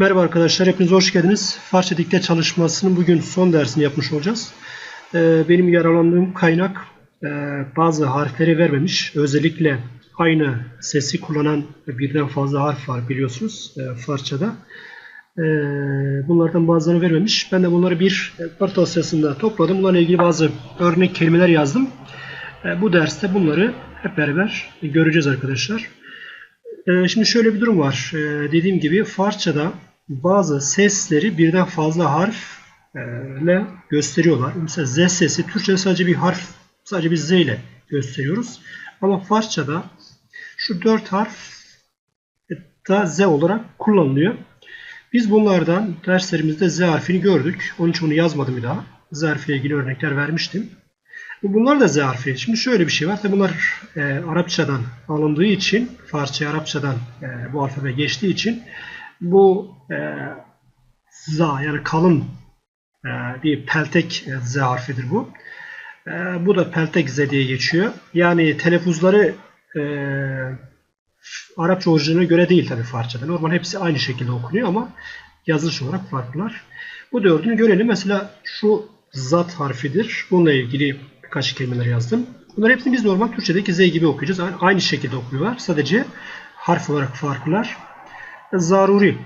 Merhaba arkadaşlar, hepiniz hoş geldiniz. Farsça dikte çalışmasının bugün son dersini yapmış olacağız. Ee, benim yaralandığım kaynak e, bazı harfleri vermemiş. Özellikle aynı sesi kullanan birden fazla harf var biliyorsunuz e, Farsçada. Ee, bunlardan bazılarını vermemiş. Ben de bunları bir part dosyasında topladım. Bunlarla ilgili bazı örnek kelimeler yazdım. E, bu derste bunları hep beraber göreceğiz arkadaşlar. Şimdi şöyle bir durum var. Dediğim gibi Farsçada bazı sesleri birden fazla harfle gösteriyorlar. Mesela Z sesi Türkçe'de sadece bir harf, sadece bir Z ile gösteriyoruz. Ama Farsçada şu dört harf da Z olarak kullanılıyor. Biz bunlardan derslerimizde Z harfini gördük. Onun için bunu yazmadım bir daha. Z harfiyle ilgili örnekler vermiştim. Bunlar da Z harfi. Şimdi şöyle bir şey var. Tabi bunlar e, Arapçadan alındığı için, Farsça Arapçadan e, bu alfabe geçtiği için bu e, za yani kalın e, bir peltek e, Z harfidir bu. E, bu da peltek Z diye geçiyor. Yani telaffuzları e, Arapça orijinaline göre değil tabi Farsçada. Normal hepsi aynı şekilde okunuyor ama yazılış olarak farklılar. Bu dördünü görelim. Mesela şu zat harfidir. Bununla ilgili birkaç kelimeler yazdım. Bunlar hepsini biz normal Türkçedeki Z gibi okuyacağız. Aynı şekilde okuyorlar. Sadece harf olarak farklılar. Zaruri.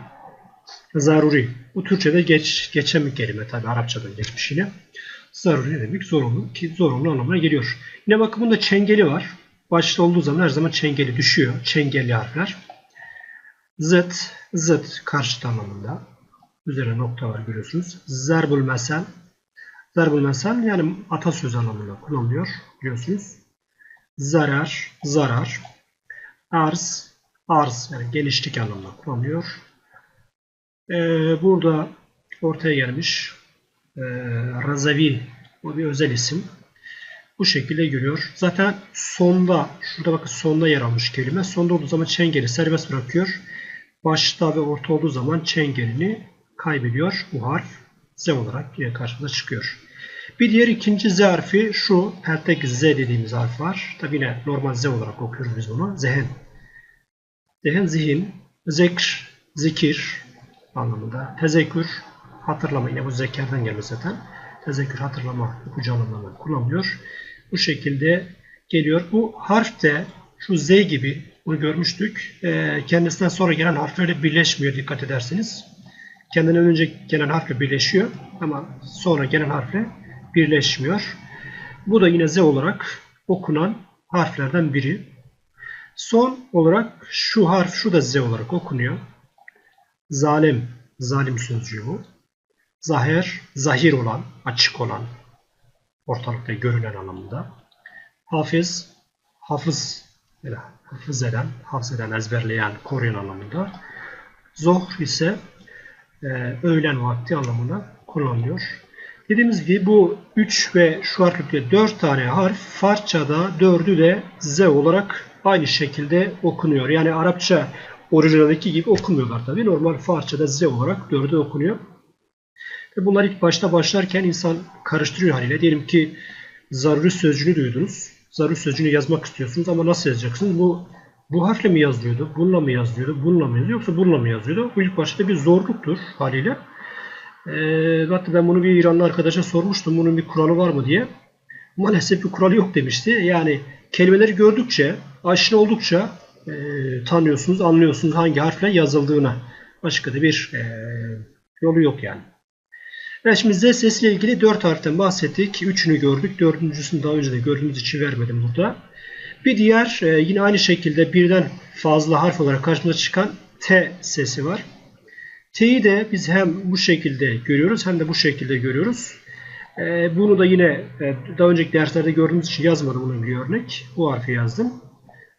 Zaruri. Bu Türkçede geç, geçen bir kelime tabi Arapçadan geçmiş yine. Zaruri demek? Zorunlu. Ki zorunlu anlamına geliyor. Yine bakın bunda çengeli var. Başta olduğu zaman her zaman çengeli düşüyor. Çengelli harfler. Zıt, zıt karşıt anlamında. Üzerine nokta var görüyorsunuz. Zerbul mesel. Zerbul mesel yani atasöz anlamında kullanılıyor biliyorsunuz. Zarar, zarar. Arz, arz yani genişlik anlamında kullanılıyor. Ee, burada ortaya gelmiş ee, Razavi o bir özel isim. Bu şekilde görüyor. Zaten sonda, şurada bakın sonda yer almış kelime. Sonda olduğu zaman çengeli serbest bırakıyor. Başta ve orta olduğu zaman çengelini kaybediyor. Bu harf Z olarak yine karşımıza çıkıyor. Bir diğer ikinci Z harfi şu peltek Z dediğimiz harf var. Tabi yine normal Z olarak okuyoruz biz bunu. Zehen. Zehen zihin, zekr, zikir anlamında. Tezekkür, hatırlama. Yine bu zekerden gelmiş zaten. Tezekkür, hatırlama, ipucu anlamında kullanılıyor. Bu şekilde geliyor. Bu harf de şu Z gibi bunu görmüştük. Kendisinden sonra gelen harflerle birleşmiyor dikkat ederseniz. Kendinden önce gelen harfle birleşiyor ama sonra gelen harfle birleşmiyor. Bu da yine Z olarak okunan harflerden biri. Son olarak şu harf şu da Z olarak okunuyor. Zalim, zalim sözcüğü bu. Zahir, zahir olan, açık olan, ortalıkta görünen anlamında. Hafız, hafız, hafız eden, hafız eden, ezberleyen, koruyan anlamında. Zohr ise e, öğlen vakti anlamında kullanılıyor. Dediğimiz gibi bu 3 ve şu harfle 4 tane harf Farsçada 4'ü de Z olarak aynı şekilde okunuyor. Yani Arapça orijinaldeki gibi okumuyorlar tabi. Normal Farsçada Z olarak 4'ü okunuyor. Ve bunlar ilk başta başlarken insan karıştırıyor haliyle. Diyelim ki zaruri sözcüğünü duydunuz. Zaruri sözcüğünü yazmak istiyorsunuz ama nasıl yazacaksınız? Bu bu harfle mi yazılıyordu? Bununla mı yazılıyordu? Bununla mı yazıyordu? Yoksa bununla mı yazıyordu? Bu ilk başta bir zorluktur haliyle. E, hatta ben bunu bir İranlı arkadaşa sormuştum. Bunun bir kuralı var mı diye. Maalesef bir kuralı yok demişti. Yani kelimeleri gördükçe, aşina oldukça e, tanıyorsunuz, anlıyorsunuz hangi harfle yazıldığına. Başka da bir e, yolu yok yani. Evet şimdi Z sesiyle ilgili 4 harften bahsettik. Üçünü gördük. Dördüncüsünü daha önce de gördüğümüz için vermedim burada. Bir diğer e, yine aynı şekilde birden fazla harf olarak karşımıza çıkan T sesi var. T'yi de biz hem bu şekilde görüyoruz hem de bu şekilde görüyoruz. E, bunu da yine e, daha önceki derslerde gördüğümüz için yazmadım bunun bir örnek. Bu harfi yazdım.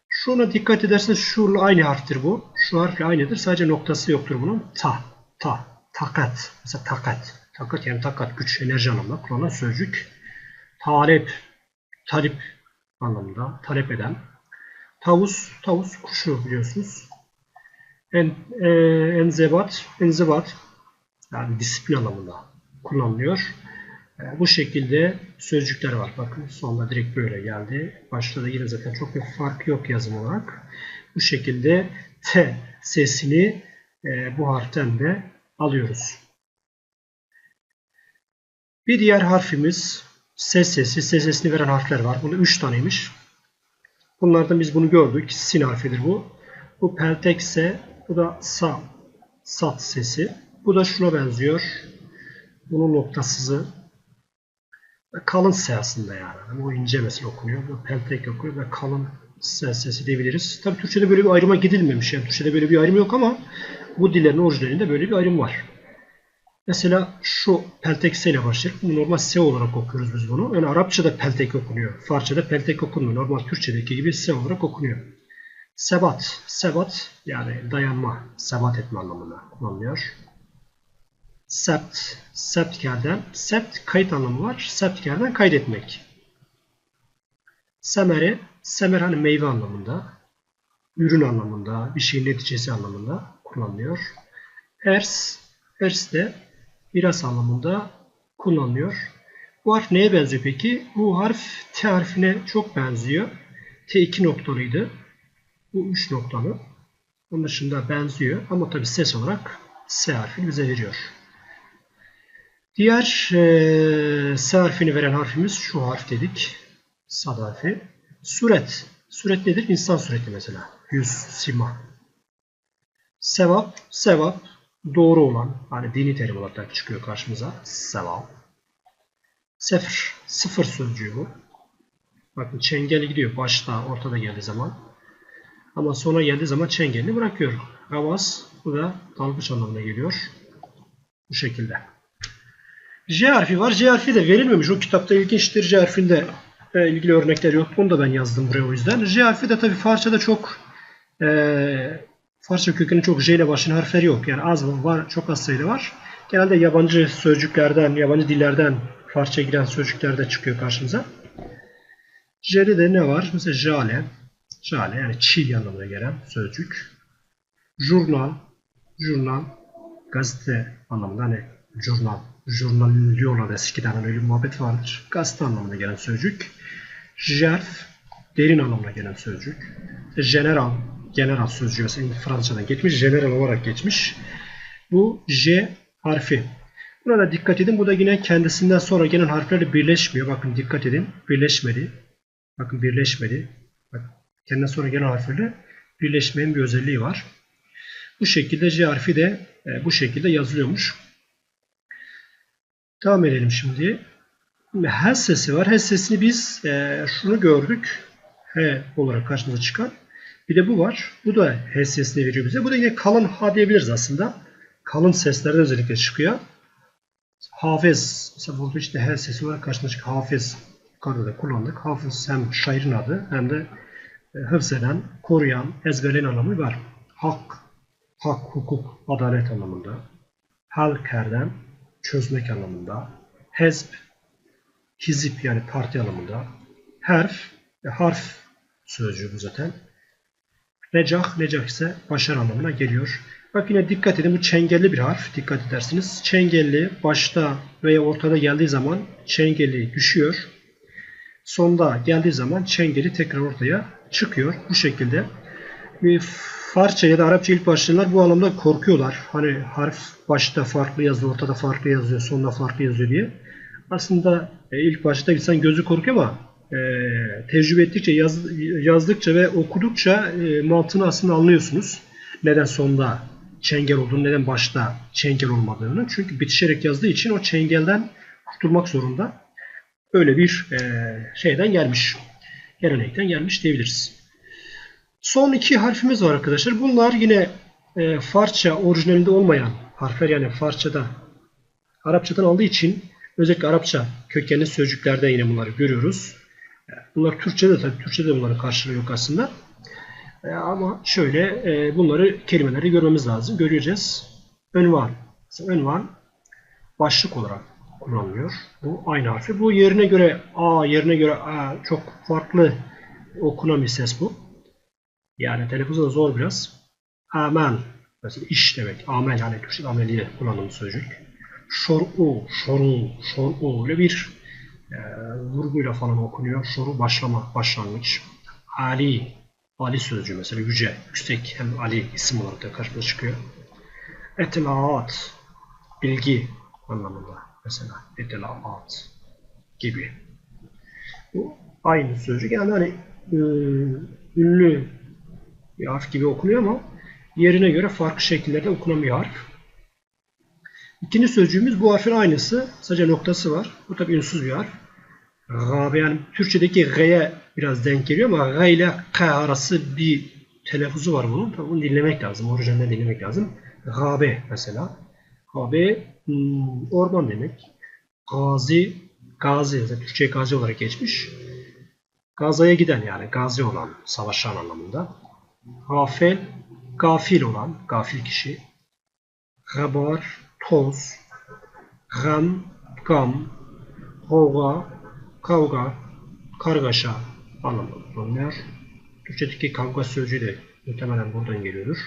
Şuna dikkat ederseniz şu aynı harftir bu. Şu harfle aynıdır. Sadece noktası yoktur bunun. Ta, ta, takat. Mesela takat. Takat yani takat güç, enerji anlamında kullanılan sözcük. Talep, talip anlamında talep eden. Tavus, tavus kuşu biliyorsunuz. En, e, enzebat, enzebat yani disiplin anlamında kullanılıyor. E, bu şekilde sözcükler var. Bakın sonunda direkt böyle geldi. Başta da yine zaten çok bir fark yok yazım olarak. Bu şekilde T sesini e, bu harften de alıyoruz. Bir diğer harfimiz ses sesi. Ses sesini veren harfler var. Bunu 3 taneymiş. Bunlardan biz bunu gördük. Sin harfidir bu. Bu peltek S. Bu da sa. Sat sesi. Bu da şuna benziyor. Bunun noktasızı. Kalın S aslında yani. Bu ince mesela okunuyor. Bu peltek okuyor ve kalın S sesi diyebiliriz. Tabi Türkçe'de böyle bir ayrıma gidilmemiş. Yani Türkçe'de böyle bir ayrım yok ama bu dillerin orijinalinde böyle bir ayrım var. Mesela şu peltek S ile başlar. Bunu normal S olarak okuyoruz biz bunu. Yani Arapçada peltek okunuyor. Farsçada peltek okunmuyor. Normal Türkçedeki gibi S olarak okunuyor. Sebat. Sebat yani dayanma, sebat etme anlamında kullanılıyor. Sept. Septkerden. Sept kayıt anlamı var. Septkerden kaydetmek. Semere. Semer hani meyve anlamında. Ürün anlamında. Bir şeyin neticesi anlamında kullanılıyor. Ers. Ers de miras anlamında kullanılıyor. Bu harf neye benziyor peki? Bu harf T harfine çok benziyor. T iki noktalıydı. Bu üç noktalı. Onun dışında benziyor ama tabi ses olarak S harfini bize veriyor. Diğer e, S harfini veren harfimiz şu harf dedik. Sad harfi. Suret. Suret nedir? İnsan sureti mesela. Yüz, sima. Sevap. Sevap doğru olan, hani dini terim olarak çıkıyor karşımıza. Sevap. Sıfır. Sıfır sözcüğü bu. Bakın çengeli gidiyor başta, ortada geldiği zaman. Ama sonra geldiği zaman çengelini bırakıyor. Gavaz, bu da dalgıç anlamına geliyor. Bu şekilde. J harfi var. J harfi de verilmemiş. O kitapta ilginçtir. J harfinde e, ilgili örnekler yok. Bunu da ben yazdım buraya o yüzden. J harfi de tabii Farsçada çok e, Farsça kökeni çok J ile başlayan harfler yok. Yani az var, çok az sayıda var. Genelde yabancı sözcüklerden, yabancı dillerden Farsça giren sözcüklerde çıkıyor karşımıza. J'de de ne var? Mesela jale. Jale yani çiğ anlamına gelen sözcük. Jurnal. Jurnal. Gazete anlamında hani jurnal. Jurnal diyorlar eskiden öyle bir muhabbet vardır. Gazete anlamına gelen sözcük. Jerf. Derin anlamına gelen sözcük. General general sözcüğü mesela Fransızcadan geçmiş, general olarak geçmiş. Bu J harfi. Buna da dikkat edin. Bu da yine kendisinden sonra gelen harflerle birleşmiyor. Bakın dikkat edin. Birleşmedi. Bakın birleşmedi. Bak, kendinden sonra gelen harflerle birleşmeyen bir özelliği var. Bu şekilde J harfi de e, bu şekilde yazılıyormuş. Devam edelim şimdi. H sesi var. H sesini biz e, şunu gördük. H olarak karşımıza çıkan. Bir de bu var. Bu da H sesini veriyor bize. Bu da yine kalın H diyebiliriz aslında. Kalın seslerde özellikle çıkıyor. Hafız. Mesela burada işte H sesi olarak karşımıza çıkıyor. Hafız. Yukarıda da kullandık. Hafız hem şairin adı hem de e, hıfzeden, koruyan, ezberleyen anlamı var. Hak, hak, hukuk, adalet anlamında. Halkerden, çözmek anlamında. Hezb, hizip yani parti anlamında. Herf, e, harf sözcüğü bu zaten. Necah, necah ise başarı anlamına geliyor. Bak yine dikkat edin bu çengelli bir harf. Dikkat edersiniz. Çengelli başta veya ortada geldiği zaman çengeli düşüyor. Sonda geldiği zaman çengeli tekrar ortaya çıkıyor. Bu şekilde. Bir Farsça ya da Arapça ilk başlayanlar bu anlamda korkuyorlar. Hani harf başta farklı yazıyor, ortada farklı yazıyor, sonda farklı yazıyor diye. Aslında e, ilk başta insan gözü korkuyor ama e, tecrübe ettikçe, yaz, yazdıkça ve okudukça e, mantığını aslında anlıyorsunuz. Neden sonda çengel olduğunu, neden başta çengel olmadığını. Çünkü bitişerek yazdığı için o çengelden kurtulmak zorunda. Böyle bir e, şeyden gelmiş. Gelenekten gelmiş diyebiliriz. Son iki harfimiz var arkadaşlar. Bunlar yine e, Farsça orijinalinde olmayan harfler yani Farsçada Arapçadan aldığı için özellikle Arapça kökenli sözcüklerde yine bunları görüyoruz. Bunlar Türkçe'de tabii Türkçe'de bunların karşılığı yok aslında. E, ama şöyle e, bunları kelimeleri görmemiz lazım. Göreceğiz. Önvan. Mesela önvan başlık olarak kullanılıyor. Bu aynı harfi. Bu yerine göre A yerine göre A çok farklı okunan bir ses bu. Yani telaffuzu da zor biraz. Amel. Mesela iş demek. Amel yani Türkçe ameliye kullanılan sözcük. Şor'u, şoru, şor'u öyle bir e, vurguyla falan okunuyor. Şoru başlama, başlangıç. Ali, Ali sözcüğü mesela yüce, yüksek hem Ali isim olarak da karşımıza çıkıyor. etlaat bilgi anlamında mesela etlaat gibi. Bu aynı sözcük. Yani hani e, ünlü bir harf gibi okunuyor ama yerine göre farklı şekillerde okunan bir harf. İkinci sözcüğümüz bu harfin aynısı. Sadece noktası var. Bu tabi ünsüz bir harf. Gabe yani Türkçedeki G'ye biraz denk geliyor ama G ile K arası bir telaffuzu var bunun. Tabi bunu dinlemek lazım. Orijinalden dinlemek lazım. Gabe mesela. Gabe hmm, orman demek. Gazi, gazi. Zaten Türkçe gazi olarak geçmiş. Gazaya giden yani gazi olan, savaşan anlamında. Gafel, gafil olan, gafil kişi. Gabar, toz. Gam, gam. Kavga, kavga, kargaşa anlamında kullanılıyor. Türkçedeki kavga sözcüğü de muhtemelen buradan geliyordur.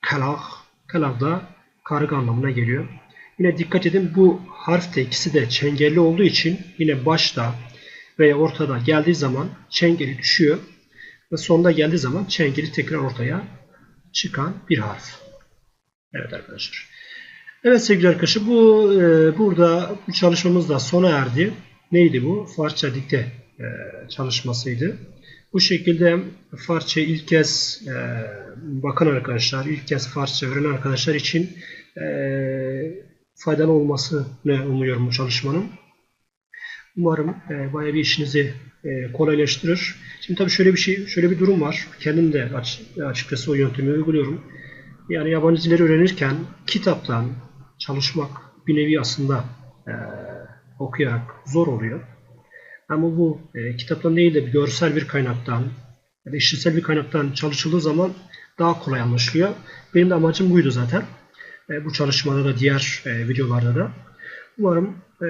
Kalah, kalah da karga anlamına geliyor. Yine dikkat edin bu harf de ikisi de çengelli olduğu için yine başta veya ortada geldiği zaman çengeli düşüyor ve sonda geldiği zaman çengeli tekrar ortaya çıkan bir harf. Evet arkadaşlar. Evet sevgili arkadaşlar bu e, burada bu çalışmamız da sona erdi. Neydi bu? Farsça dikte e, çalışmasıydı. Bu şekilde Farsça ilk kez e, bakan arkadaşlar, ilk kez Farsça öğrenen arkadaşlar için e, faydalı olmasını umuyorum bu çalışmanın. Umarım e, bayağı bir işinizi e, kolaylaştırır. Şimdi tabii şöyle bir şey, şöyle bir durum var. Kendim de aç, açıkçası o yöntemi uyguluyorum. Yani yabancı dilleri öğrenirken kitaptan çalışmak bir nevi aslında e, okuyarak zor oluyor. Ama bu e, kitaptan değil de bir görsel bir kaynaktan ya işitsel bir kaynaktan çalışıldığı zaman daha kolay anlaşılıyor. Benim de amacım buydu zaten. E, bu çalışmada da diğer e, videolarda da. Umarım e,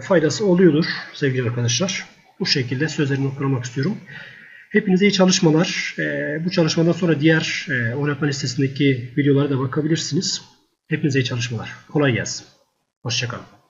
faydası oluyordur sevgili arkadaşlar. Bu şekilde sözlerimi okumak istiyorum. Hepinize iyi çalışmalar. E, bu çalışmadan sonra diğer e, öğretmen listesindeki videolara da bakabilirsiniz. Hepinize iyi çalışmalar. Kolay gelsin. Hoşçakalın.